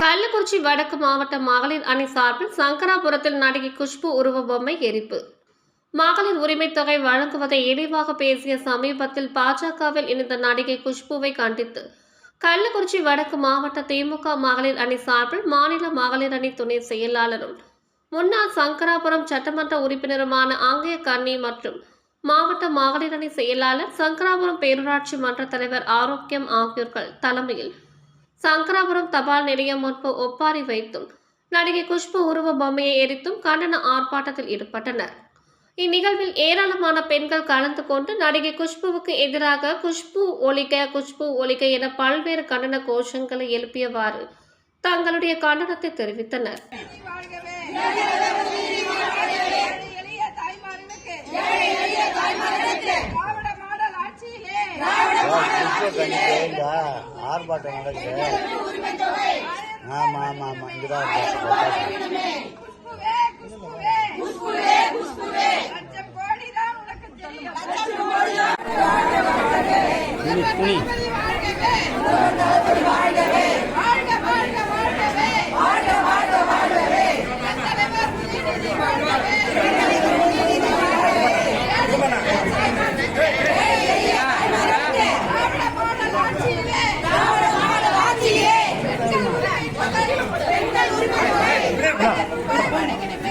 கள்ளக்குறிச்சி வடக்கு மாவட்ட மகளிர் அணி சார்பில் சங்கராபுரத்தில் நடிகை குஷ்பு உருவ பொம்மை எரிப்பு. மகளிர் உரிமைத் தொகை வழங்குவதை இழிவாக பேசிய சமீபத்தில் பாஜகவில் இணைந்த நடிகை குஷ்புவை கண்டித்து கள்ளக்குறிச்சி வடக்கு மாவட்ட திமுக மகளிர் அணி சார்பில் மாநில மகளிர் அணி துணை செயலாளரும் முன்னாள் சங்கராபுரம் சட்டமன்ற உறுப்பினருமான ஆங்கிய கன்னி மற்றும் மாவட்ட மகளிர் அணி செயலாளர் சங்கராபுரம் பேரூராட்சி மன்ற தலைவர் ஆரோக்கியம் ஆகியோர்கள் தலைமையில் சங்கராபுரம் தபால் நிலையம் முன்பு ஒப்பாரி வைத்தும் நடிகை குஷ்பு உருவ பொம்மையை எரித்தும் கண்டன ஆர்ப்பாட்டத்தில் ஈடுபட்டனர். இந்நிகழ்வில் ஏராளமான பெண்கள் கலந்து கொண்டு நடிகை குஷ்புவுக்கு எதிராக குஷ்பு ஒலிக்க குஷ்பு ஒலிக்க என பல்வேறு கண்டன கோஷங்களை எழுப்பியவாறு தங்களுடைய கண்டனத்தை தெரிவித்தனர். கண்டிப்பா ஆர்ப்பாட்டம் நடக்குது. ஆமா ஆமா ஆமா. இங்கதான் இருக்கு. குஷ்புவே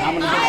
I'm gonna. I